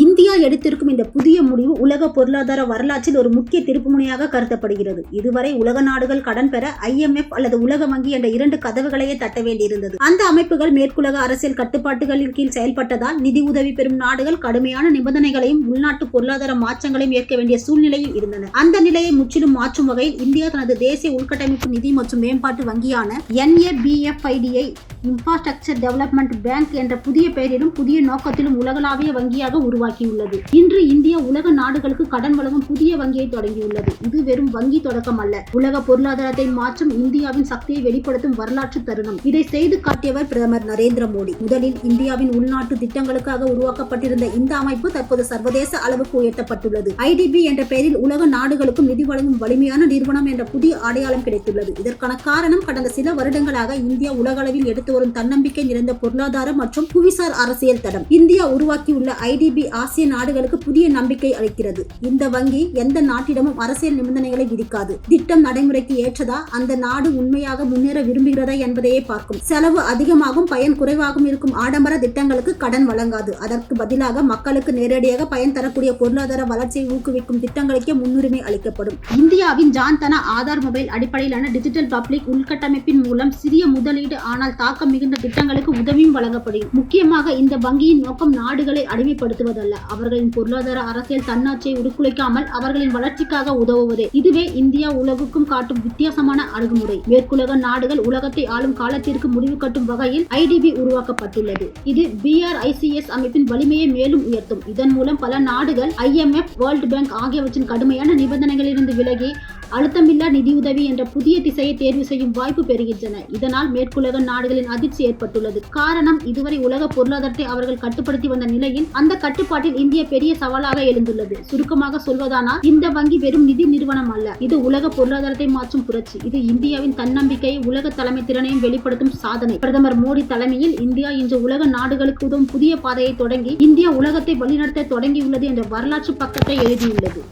India எடுத்திருக்கும் இந்த புதிய முடிவு உலக பொருளாதார வரலாற்றில் ஒரு முக்கிய திருப்புமுனையாக கருதப்படுகிறது. இதுவரை உலக நாடுகள் கடன் பெற ஐஎம்எஃப் அல்லது உலக வங்கி என்ற இரண்டு கதவுகளையே தட்ட வேண்டியிருந்தது. அந்த அமைப்புகள் மேற்குலக அரசியல் கட்டுப்பாட்டுகளின் கீழ் செயல்பட்டதால் நிதி உதவி பெறும் நாடுகள் கடுமையான நிபந்தனைகளையும் உள்நாட்டு பொருளாதார மாற்றங்களையும் ஏற்க வேண்டிய சூழ்நிலையில் இருந்தன. அந்த நிலையை முற்றிலும் மாற்றும் வகையில் இந்தியா தனது தேசிய உள்கட்டமைப்பு நிதி மற்றும் மேம்பாட்டு வங்கியான என்ஏபிஎஃப்ஐடியை இன்ஃப்ராஸ்ட்ரக்சர் டெவலப்மெண்ட் பேங்க் என்ற புதிய பெயரிலும் புதிய நோக்கத்திலும் உலகளாவிய வங்கியாக உருவாக்கியுள்ளது இன்று இந்தியா உலக நாடுகளுக்கு கடன் வழங்கும் புதிய வங்கியை தொடங்கியுள்ளது. இது வெறும் வங்கி தொடக்கம் அல்ல. உலக பொருளாதாரத்தை மாற்றும் இந்தியாவின் சக்தியை வெளிப்படுத்தும் வரலாற்று தருணம். இதை செய்து காட்டியவர் பிரதமர் நரேந்திர மோடி. முதலில் இந்தியாவின் உள்நாட்டு திட்டங்களுக்காக உருவாக்கப்பட்டிருந்த இந்த அமைப்பு தற்போது சர்வதேச அளவுக்கு உயர்த்தப்பட்டுள்ளது. ஐடிபி என்ற பெயரில் உலக நாடுகளுக்கும் நிதி வழங்கும் வலிமையான நிறுவனம் என்ற புதிய அடையாளம் கிடைத்துள்ளது. இதற்கான காரணம் கடந்த சில வருடங்களாக இந்தியா உலகளவில் எடுத்து வரும் தன்னம்பிக்கை நிறைந்த பொருளாதார மற்றும் புவிசார் அரசியல் தடம். இந்தியா உருவாக்கியுள்ள ஐடிபி ஆசிய நாடுகளுக்கு புதிய நம்பிக்கை அளிக்கிறது. இந்த வங்கி எந்த நாட்டிடமும் அரசியல் நிபந்தனைகளை விதிக்காது. திட்டம் நடைமுறைக்கு ஏற்றதா? அந்த நாடு உண்மையாக முன்னேற விரும்புகிறதா என்பதையே பார்க்கும். செலவு அதிகமாகும் பயன் குறைவாகவும் இருக்கும் ஆடம்பர திட்டங்களுக்கு கடன் வழங்காது. அதற்கு பதிலாக மக்களுக்கு நேரடியாக பயன் தரக்கூடிய பொருளாதார வளர்ச்சியை ஊக்குவிக்கும் திட்டங்களுக்கே முன்னுரிமை அளிக்கப்படும். இந்தியாவின் ஜான்தனா ஆதார் மொபைல் அடிப்படையிலான டிஜிட்டல் பப்ளிக் உள்கட்டமைப்பின் மூலம் சிறிய முதலீடு ஆனால் தாக்கம் மிகுந்த திட்டங்களுக்கு உதவியும் வழங்கப்படும். முக்கியமாக இந்த வங்கியின் நோக்கம் நாடுகளை அடிமைப்படுத்துவதல்ல. அவர்களின் பொருளாதார அரசியல் தன்னாட்சியை உருக்குலைக்காமல் அவர்களின் வளர்ச்சிக்காக உதவுவதே. இதுவே இந்தியா உலகுக்கும் காட்டும் வித்தியாசமான அணுகுமுறை. மேற்குலக நாடுகள் உலகத்தை ஆளும் காலத்திற்கு முடிவு கட்டும் வகையில் ஐடிபி உருவாக்கப்பட்டுள்ளது. இது பிஆர்ஐசிஎஸ் அமைப்பின் வலிமையை மேலும் உயர்த்தும். இதன் மூலம் பல நாடுகள் ஐஎம்எஃப் வேர்ல்ட் பேங்க் ஆகியவற்றின் கடுமையான நிபந்தனைகளிலிருந்து விலகி அழுத்தமில்லா நிதியுதவி என்ற புதிய திசையை தேர்வு செய்யும் வாய்ப்பு பெறுகின்றன. இதனால் மேற்குலக நாடுகளின் அதிர்ச்சி ஏற்பட்டுள்ளது. காரணம் இதுவரை உலக பொருளாதாரத்தை அவர்கள் கட்டுப்படுத்தி வந்த நிலையில் அந்த கட்டுப்பாட்டில் இந்திய பெரிய சவாலாக எழுந்துள்ளது. சுருக்கமாக சொல்வதானால் இந்த வங்கி வெறும் நிதி நிறுவனம் அல்ல. இது உலக பொருளாதாரத்தை மாற்றும் புரட்சி. இது இந்தியாவின் தன்னம்பிக்கையை உலக தலைமை திறனையும் வெளிப்படுத்தும் சாதனை. பிரதமர் மோடி தலைமையில் இந்தியா இன்று உலக நாடுகளுக்கு உதவும் புதிய பாதையை தொடங்கி இந்தியா உலகத்தை வழிநடத்த தொடங்கியுள்ளது என்ற வரலாற்று பக்கத்தை எழுதியுள்ளது.